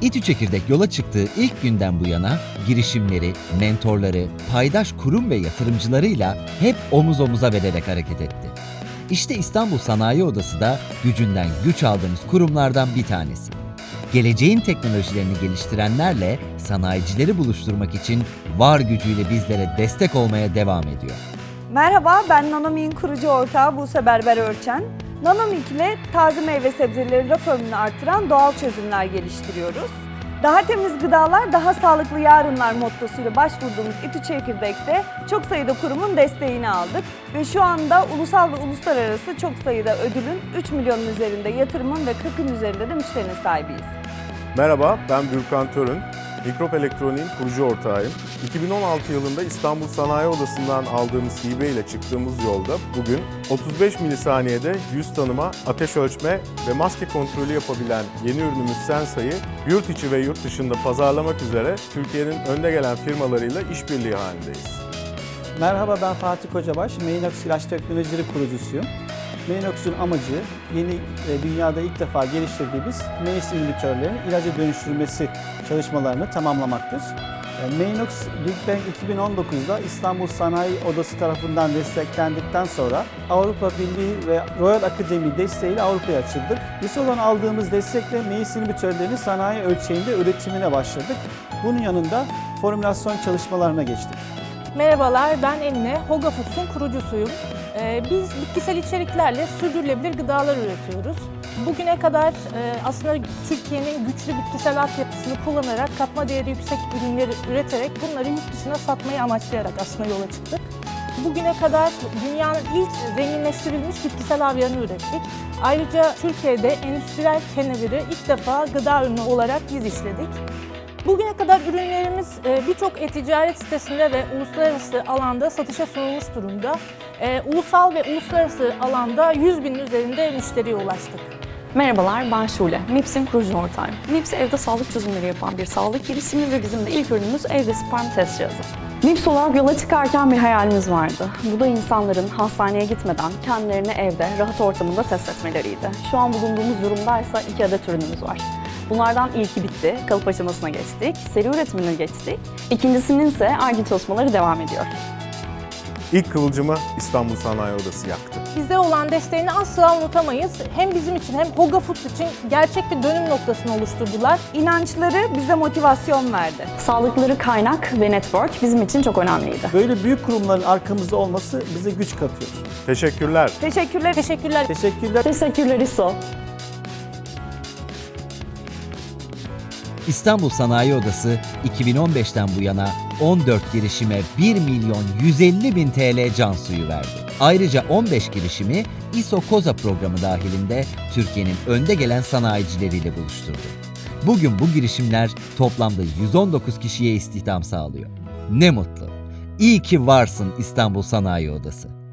İTÜ Çekirdek yola çıktığı ilk günden bu yana girişimleri, mentorları, paydaş kurum ve yatırımcılarıyla hep omuz omuza vererek hareket etti. İşte İstanbul Sanayi Odası da gücünden güç aldığımız kurumlardan bir tanesi. Geleceğin teknolojilerini geliştirenlerle sanayicileri buluşturmak için var gücüyle bizlere destek olmaya devam ediyor. Merhaba, ben Nanomik'in kurucu ortağı Buse Berber Örçen. Nanomik ile taze meyve sebzeleri raf ömrünü artıran doğal çözümler geliştiriyoruz. Daha temiz gıdalar, daha sağlıklı yarınlar mottosuyla başvurduğumuz İTÜ Çekirdek'te çok sayıda kurumun desteğini aldık. Ve şu anda ulusal ve uluslararası çok sayıda ödülün 3 milyonun üzerinde yatırımın ve 40'ın üzerinde de müşterinin sahibiyiz. Merhaba, ben Gürkan Törün. Mikrop Elektronik'in kurucu ortağıyım. 2016 yılında İstanbul Sanayi Odası'ndan aldığımız hibe ile çıktığımız yolda bugün 35 milisaniyede yüz tanıma, ateş ölçme ve maske kontrolü yapabilen yeni ürünümüz Sensa'yı yurt içi ve yurt dışında pazarlamak üzere Türkiye'nin önde gelen firmalarıyla işbirliği halindeyiz. Merhaba ben Fatih Kocabaş, Mainox İlaç Teknolojileri kurucusuyum. Mainox'un amacı yeni e, dünyada ilk defa geliştirdiğimiz MEIS inhibitörlerin ilaca dönüştürmesi çalışmalarını tamamlamaktır. E, Mainox Big Bang 2019'da İstanbul Sanayi Odası tarafından desteklendikten sonra Avrupa Birliği ve Royal Akademi desteğiyle Avrupa'ya açıldık. Biz olan aldığımız destekle MEIS inhibitörlerini sanayi ölçeğinde üretimine başladık. Bunun yanında formülasyon çalışmalarına geçtik. Merhabalar, ben Emine, Hoga Foods'un kurucusuyum. Ee, Biz bitkisel içeriklerle sürdürülebilir gıdalar üretiyoruz. Bugüne kadar e, aslında Türkiye'nin güçlü bitkisel altyapısını kullanarak katma değeri yüksek ürünleri üreterek bunları yurt dışına satmayı amaçlayarak aslında yola çıktık. Bugüne kadar dünyanın ilk zenginleştirilmiş bitkisel avyanı ürettik. Ayrıca Türkiye'de endüstriyel keneviri ilk defa gıda ürünü olarak biz işledik. Bugüne kadar ürünlerimiz e, birçok e-ticaret sitesinde ve uluslararası alanda satışa sunulmuş durumda. E, Ulusal ve uluslararası alanda 100 binin üzerinde müşteriye ulaştık. Merhabalar ben Şule. MIPS'in kurucu ortağıyım. MIPS evde sağlık çözümleri yapan bir sağlık girişimi ve bizim de ilk ürünümüz evde sperm test cihazı. MIPS olarak yola çıkarken bir hayalimiz vardı. Bu da insanların hastaneye gitmeden kendilerini evde, rahat ortamında test etmeleriydi. Şu an bulunduğumuz durumdaysa iki adet ürünümüz var. Bunlardan ilki bitti, kalıp aşamasına geçtik, seri üretimine geçtik. İkincisinin ise arge çalışmaları devam ediyor. İlk kıvılcımı İstanbul Sanayi Odası yaktı. Bize olan desteğini asla unutamayız. Hem bizim için hem Hoga Foods için gerçek bir dönüm noktasını oluşturdular. İnançları bize motivasyon verdi. Sağlıkları kaynak ve network bizim için çok önemliydi. Böyle büyük kurumların arkamızda olması bize güç katıyor. Teşekkürler. Teşekkürler. Teşekkürler. Teşekkürler. Teşekkürler İso. İstanbul Sanayi Odası 2015'ten bu yana 14 girişime 1 milyon 150 bin TL can suyu verdi. Ayrıca 15 girişimi ISO Koza programı dahilinde Türkiye'nin önde gelen sanayicileriyle buluşturdu. Bugün bu girişimler toplamda 119 kişiye istihdam sağlıyor. Ne mutlu. İyi ki varsın İstanbul Sanayi Odası.